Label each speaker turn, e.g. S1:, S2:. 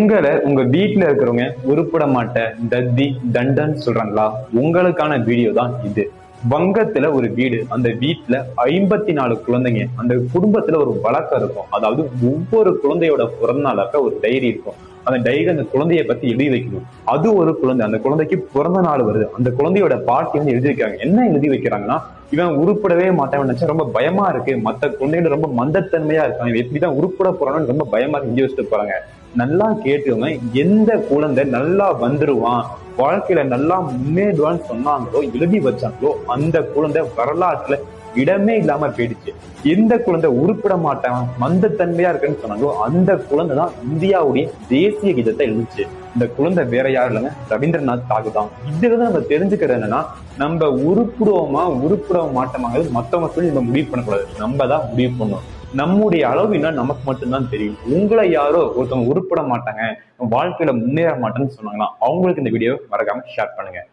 S1: உங்களை உங்க வீட்டுல இருக்கிறவங்க உருப்பிட மாட்டேன் தத்தி தண்டன் சொல்றாங்களா? உங்களுக்கான வீடியோ தான் இது. வங்கத்துல ஒரு வீடு அந்த வீட்டுல ஐம்பத்தி நாலு குழந்தைங்க அந்த குடும்பத்துல ஒரு வழக்கம் இருக்கும். அதாவது ஒவ்வொரு குழந்தையோட பிறந்தநாளாக்க ஒரு டைரி இருக்கும். அந்த டைரி அந்த குழந்தைய பத்தி எழுதி வைக்கணும். அது ஒரு குழந்தை அந்த குழந்தைக்கு பிறந்த நாள் வருது. அந்த குழந்தையோட பாட்டி வந்து எழுதி வைக்கிறாங்க என்ன எழுதி வைக்கிறாங்கன்னா இவன் உருப்படவே மாட்டான் நினைச்சா ரொம்ப பயமா இருக்கு. மத்த குழந்தைகள் ரொம்ப மந்தத்தன்மையா இருக்காங்க. எப்படிதான் உருப்பட போறான்னு ரொம்ப பயமா எழுதி வச்சுட்டு போறாங்க நல்லா கேட்டுக்கோங்க எந்த குழந்தை நல்லா வந்துருவான் வாழ்க்கையில நல்லா முன்னேறுவான்னு சொன்னாங்களோ எழுதி வச்சாங்களோ அந்த குழந்தை வரலாற்றுல இடமே இல்லாம போயிடுச்சு. எந்த குழந்தை உருப்பிட மாட்டான் மந்தத்தன்மையா இருக்குன்னு சொன்னாங்களோ அந்த குழந்தை தான் இந்தியாவுடைய தேசிய கீதத்தை எழுந்துச்சு இந்த குழந்தை வேற யாரும் இல்லைங்க ரவீந்திரநாத் தாகூர் தான். இதுல தான் நம்ம தெரிஞ்சுக்கிறது என்னன்னா நம்ம உருப்பிடுவோமா உருப்பிட மாட்டோமாங்கிறது மத்தவங்க சொல்லி நம்ம முடிவு பண்ணக்கூடாது. நம்ம தான் முடிவு பண்ணணும். நம்முடைய அளவுனா நமக்கு மட்டும்தான் தெரியும். உங்களை யாரோ ஒருத்தவங்க உருப்பட மாட்டாங்க. வாழ்க்கையில முன்னேற மாட்டேன்னு சொன்னாங்கன்னா அவங்களுக்கு இந்த வீடியோ மறக்காம ஷேர் பண்ணுங்க.